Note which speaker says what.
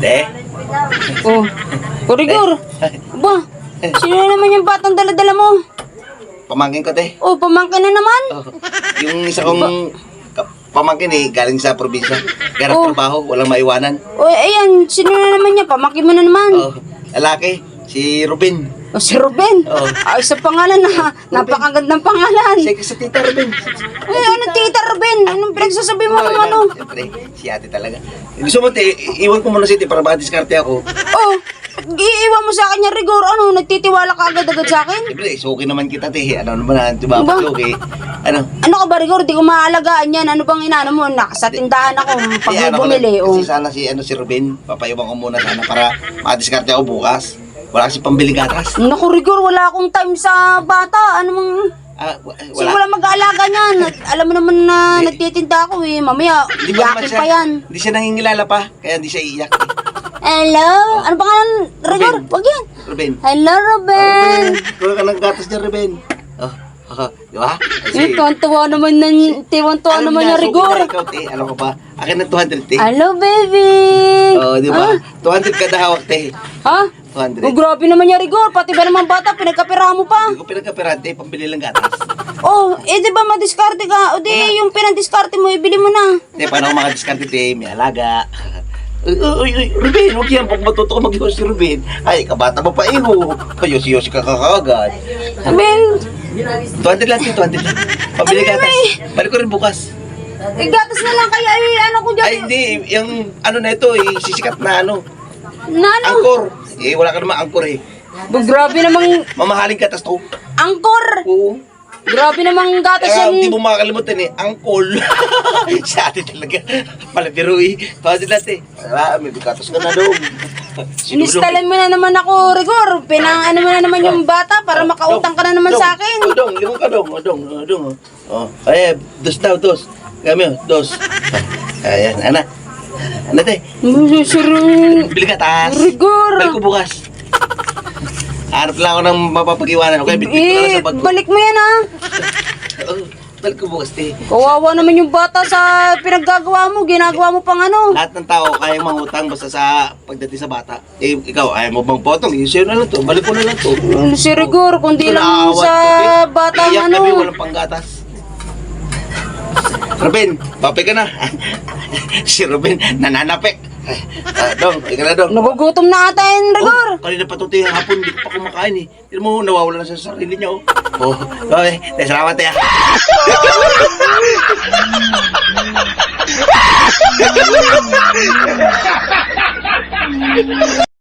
Speaker 1: De.
Speaker 2: Oh. O, Rigor. Ba, sino na naman yung batang dala-dala mo?
Speaker 1: Pamangkin ko, te.
Speaker 2: Oh, pamangkin na naman.
Speaker 1: Oh, yung isa kong pamangkin eh, galing sa probinsya. Garap
Speaker 2: Oh.
Speaker 1: trabaho, walang maiwanan.
Speaker 2: O, ayan, sino na naman niya? Pamangkin mo na naman.
Speaker 1: Oh, lalaki, si Ruben.
Speaker 2: O, si Ruben.
Speaker 1: Oh.
Speaker 2: Ayos sa pangalan na. Napakagandang pangalan.
Speaker 1: Sige sa tita Ruben.
Speaker 2: Ay, ano, tita Ruben? Anong pinagsasabi mo
Speaker 1: Oh,
Speaker 2: kung ano?
Speaker 1: Siyempre, si ate talaga. Gusto mo, te, i- iwan ko muna si te para madiskarte ako.
Speaker 2: Oh, iiwan mo sa akin yan, Rigor. Ano, nagtitiwala ka agad-agad sa akin?
Speaker 1: Siyempre, suki naman kita, te. Ano naman na, di ba? Suki. Ano?
Speaker 2: Ano ka ba, Rigor? Di ko maaalagaan yan. Ano bang inano mo? Nak, sa tindahan ako. Pag
Speaker 1: Eh,
Speaker 2: may
Speaker 1: ano ko
Speaker 2: bumili, oh.
Speaker 1: Kasi sana si, ano, si Ruben, papayuban ko muna sana para madiskarte ako bukas. Wala kasi pambili gatas.
Speaker 2: Naku, Rigor, wala akong time sa bata. Ano mang...
Speaker 1: Ah, wa- wala.
Speaker 2: wala mag-aalaga niyan. At Alam mo naman na nagtitinda ako eh. Mamaya,
Speaker 1: Di ba naman
Speaker 2: yakin
Speaker 1: siya,
Speaker 2: pa yan.
Speaker 1: Hindi siya nangingilala pa, kaya hindi siya iiyak.
Speaker 2: Hello? Ano pangalan? Rigor,
Speaker 1: Ruben.
Speaker 2: wag yan.
Speaker 1: Ruben.
Speaker 2: Hello, Ruben.
Speaker 1: Kuha ka ng gatas niya, Ruben. Oh, oh, di ba?
Speaker 2: Eh, tuwan-tuwa naman na, tuwan-tuwa
Speaker 1: Alam
Speaker 2: naman
Speaker 1: niya,
Speaker 2: yung Rigor.
Speaker 1: na Ikaw, te. Alam ko pa. Akin na 200, te.
Speaker 2: Hello, baby.
Speaker 1: Oh, di ba? 200 kada hawak, te.
Speaker 2: Ha?
Speaker 1: 200.
Speaker 2: Oh, grabe naman yung Rigor. Pati ba naman bata, pinagkapira mo pa.
Speaker 1: Hindi ko pinagkaperante, pambili lang gatas.
Speaker 2: Oh, eh di ba madiskarte ka? O di yung pinadiskarte mo, ibili mo na.
Speaker 1: Te, paano ako makadiskarte, te? May alaga. Uy, uy, uy, Ruben, huwag yan. Pag matuto ka mag si Ruben. Ay, kabata mo pa iho. Kayosi-yosi ka kakagad.
Speaker 2: Ben,
Speaker 1: 200 lang, te, 200 lang. Pambili
Speaker 2: Ano
Speaker 1: gatas.
Speaker 2: naman
Speaker 1: Balik ko rin bukas.
Speaker 2: eh, gatas na lang kaya eh, ano ko dyan.
Speaker 1: Ay, hindi. Yung ano na ito, eh, sisikat na ano.
Speaker 2: Nano?
Speaker 1: Angkor. Eh, wala ka naman angkor eh.
Speaker 2: Ba, grabe namang
Speaker 1: Mamahaling gatas to.
Speaker 2: angkor.
Speaker 1: Oo.
Speaker 2: Grabe namang gatas
Speaker 1: Kaya hindi
Speaker 2: yan.
Speaker 1: mo makakalimutan eh, angkol. Sa atin talaga. Palabiro eh. Pwede natin. Ah, may gatas ka na doon.
Speaker 2: Inistalan mo na naman ako, Rigor. Pinang ano mo na naman yung bata para makautang ka na naman sa akin.
Speaker 1: Oh, dong, limang ka dong, oh, dong, oh. Oh, ay, dos daw, dos. Kami, oh, dos. Ayan, anak. Ano te?
Speaker 2: Sir
Speaker 1: Bili gatas.
Speaker 2: Rigor.
Speaker 1: Balik ko bukas. Hanap lang ako ng mapapag-iwanan. Okay, bitbit ko na lang sa bag ko.
Speaker 2: balik mo yan ha.
Speaker 1: Oh, balik ko bukas, te.
Speaker 2: Kawawa naman yung bata sa pinaggagawa mo. Ginagawa mo pang ano.
Speaker 1: Lahat ng tao kaya mangutang basta sa pagdating sa bata. Eh, ikaw, ayaw mo bang potong? Iisyo na lang to. Balik ko na lang to.
Speaker 2: Si Rigor, kundi lang
Speaker 1: Naaawat
Speaker 2: sa
Speaker 1: ko, te.
Speaker 2: batang
Speaker 1: Iyak
Speaker 2: ano.
Speaker 1: kami, walang panggatas. Ruben, pape ka na. si Ruben, nananapik. Ah, dong, ika na dong.
Speaker 2: Nagugutom na ata yan, Rigor.
Speaker 1: Oh, kanina pa tuti hapon, hindi ko pa kumakain eh. Tignan mo, nawawala na sa sarili niya oh. Oh, okay. Salamat eh. ah.